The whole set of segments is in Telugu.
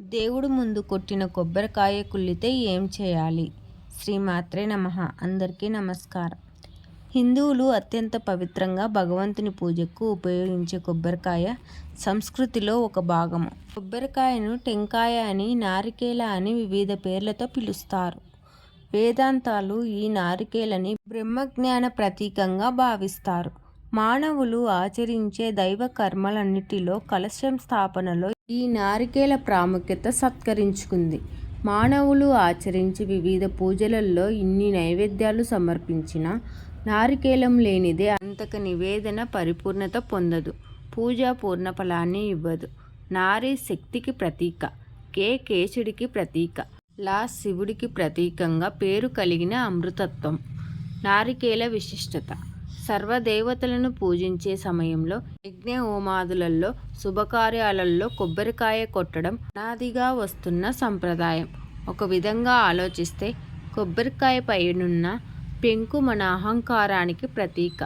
దేవుడు ముందు కొట్టిన కొబ్బరికాయ కుళ్ళితే ఏం చేయాలి? శ్రీమాత్రే నమ. అందరికీ నమస్కారం. హిందువులు అత్యంత పవిత్రంగా భగవంతుని పూజకు ఉపయోగించే కొబ్బరికాయ సంస్కృతిలో ఒక భాగము కొబ్బరికాయను టెంకాయ అని నారికేల అని వివిధ పేర్లతో పిలుస్తారు. వేదాంతాలు ఈ నారికేలని బ్రహ్మజ్ఞాన ప్రతీకంగా భావిస్తారు. మానవులు ఆచరించే దైవ కర్మలన్నిటిలో కలశం స్థాపనలో ఈ నారికేల ప్రాముఖ్యత సత్కరించుకుంది. మానవులు ఆచరించి వివిధ పూజలలో ఇన్ని నైవేద్యాలు సమర్పించిన నారికేలం లేనిదే అంతక నివేదన పరిపూర్ణత పొందదు. పూజా పూర్ణ ఫలాన్ని ఇవ్వదు. నారి శక్తికి ప్రతీక. కే. కేశుడికి ప్రతీక. లా. శివుడికి ప్రతీకంగా పేరు కలిగిన అమృతత్వం. నారికేల విశిష్టత. సర్వదేవతలను పూజించే సమయంలో యజ్ఞ హోమాదులలో శుభకార్యాలలో కొబ్బరికాయ కొట్టడం అనాదిగా వస్తున్న సంప్రదాయం. ఒక విధంగా ఆలోచిస్తే కొబ్బరికాయ పైనున్న పెంకు మన అహంకారానికి ప్రతీక.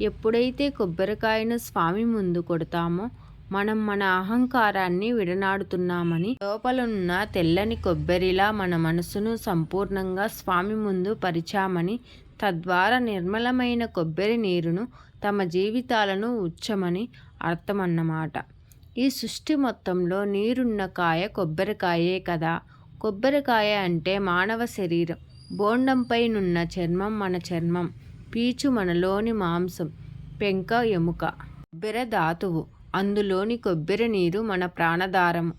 ఎప్పుడైతే కొబ్బరికాయను స్వామి ముందు కొడతామో మనం మన అహంకారాన్ని విడనాడుతున్నామని లోపలున్న తెల్లని కొబ్బరిలా మన మనసును సంపూర్ణంగా స్వామి ముందు పరిచామని తద్వారా నిర్మలమైన కొబ్బరి నీరును తమ జీవితాలను ఉచ్చమని అర్థమన్నమాట. ఈ సృష్టి మొత్తంలో నీరున్న కాయ కొబ్బరికాయే కదా. కొబ్బరికాయ అంటే మానవ శరీరం. బోండంపై నున్న చర్మం మన చర్మం. పీచు మనలోని మాంసం. పెంక ఎముక. కొబ్బరి ధాతువు. అందులోని కొబ్బరి నీరు మన ప్రాణధారము.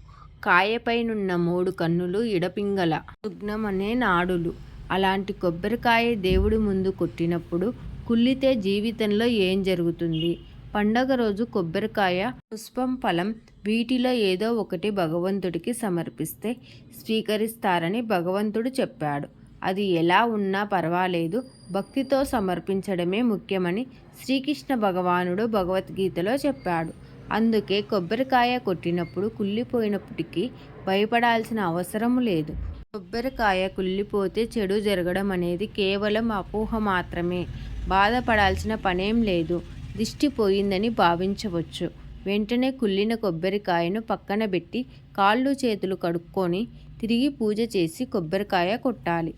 కాయపైనున్న మూడు కన్నులు ఇడపింగల. సుగ్నమనే నాడులు. అలాంటి కొబ్బరికాయ దేవుడి ముందు కొట్టినప్పుడు కుళ్ళితే జీవితంలో ఏం జరుగుతుంది? పండగ రోజు కొబ్బరికాయ పుష్పం ఫలం వీటిలో ఏదో ఒకటి భగవంతుడికి సమర్పిస్తే స్వీకరిస్తారని భగవంతుడు చెప్పాడు. అది ఎలా ఉన్నా పర్వాలేదు. భక్తితో సమర్పించడమే ముఖ్యమని శ్రీకృష్ణ భగవానుడు భగవద్గీతలో చెప్పాడు. అందుకే కొబ్బరికాయ కొట్టినప్పుడు కుళ్ళిపోయినప్పటికీ భయపడాల్సిన అవసరం లేదు. కొబ్బరికాయ కుళ్ళిపోతే చెడు జరగడం అనేది కేవలం అపోహ మాత్రమే. బాధపడాల్సిన పనేం లేదు. దిష్టి పోయిందని భావించవచ్చు. వెంటనే కుళ్ళిన కొబ్బరికాయను పక్కన పెట్టి కాళ్ళు చేతులు కడుక్కొని తిరిగి పూజ చేసి కొబ్బరికాయ కొట్టాలి.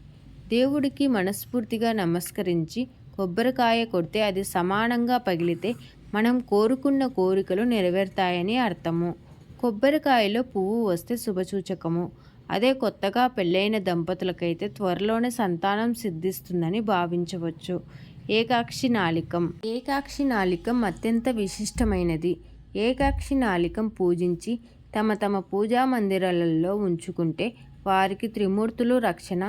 దేవుడికి మనస్ఫూర్తిగా నమస్కరించి కొబ్బరికాయ కొడితే అది సమానంగా పగిలితే మనం కోరుకున్న కోరికలు నెరవేరుతాయని అర్థము. కొబ్బరికాయలో పువ్వు వస్తే శుభసూచకము. అదే కొత్తగా పెళ్ళైన దంపతులకైతే త్వరలోనే సంతానం సిద్ధిస్తుందని భావించవచ్చు. ఏకాక్షి నాళికం ఏకాక్షి నాళికం అత్యంత విశిష్టమైనది. ఏకాక్షి నాళికం పూజించి తమ తమ పూజా మందిరాలలో ఉంచుకుంటే వారికి త్రిమూర్తులు రక్షణ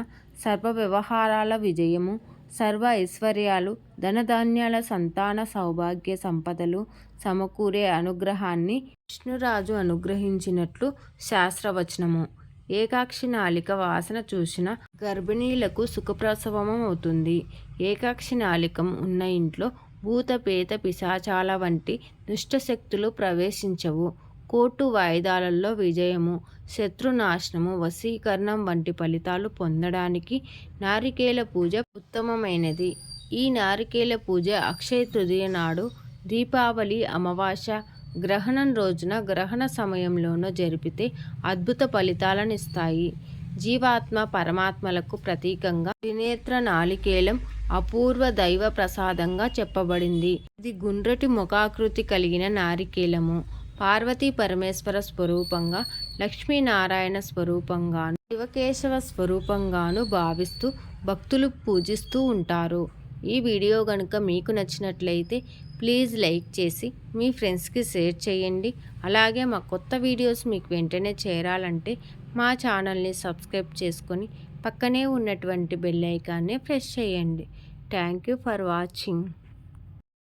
సర్వ వ్యవహారాల విజయము సర్వ ఐశ్వర్యాలు ధనధాన్యాల సంతాన సౌభాగ్య సంపదలు సమకూరే అనుగ్రహాన్ని విష్ణురాజు అనుగ్రహించినట్లు శాస్త్రవచనము. ఏకాక్షి నాలిక వాసన చూసిన గర్భిణీలకు సుఖప్రసవమం అవుతుంది. ఏకాక్షి నాలికం ఉన్న ఇంట్లో భూత పేత పిశాచాల వంటి దుష్టశక్తులు ప్రవేశించవు. కోర్టు వాయిదాలలో విజయము శత్రునాశనము వశీకరణం వంటి ఫలితాలు పొందడానికి నారికేల పూజ ఉత్తమమైనది. ఈ నారికేల పూజ అక్షయ తృతీయ నాడు దీపావళి అమావాస్య గ్రహణం రోజున గ్రహణ సమయంలోనూ జరిపితే అద్భుత ఫలితాలను ఇస్తాయి జీవాత్మ పరమాత్మలకు ప్రతీకంగా త్రినేత్ర నాలికేలం అపూర్వ దైవ ప్రసాదంగా చెప్పబడింది. ఇది గుండ్రటి ముఖాకృతి కలిగిన నారికేలము. పార్వతీ పరమేశ్వర స్వరూపంగా లక్ష్మీనారాయణ స్వరూపంగాను శివకేశవ స్వరూపంగాను భావిస్తూ భక్తులు పూజిస్తూ ఉంటారు. ఈ వీడియో కనుక మీకు నచ్చినట్లయితే ప్లీజ్ లైక్ చేసి మీ ఫ్రెండ్స్కి షేర్ చేయండి. అలాగే మా కొత్త వీడియోస్ మీకు వెంటనే చేరాలంటే మా ఛానల్ని సబ్స్క్రైబ్ చేసుకొని పక్కనే ఉన్నటువంటి బెల్ ఐకాన్ని ప్రెస్ చేయండి. Thank you for watching.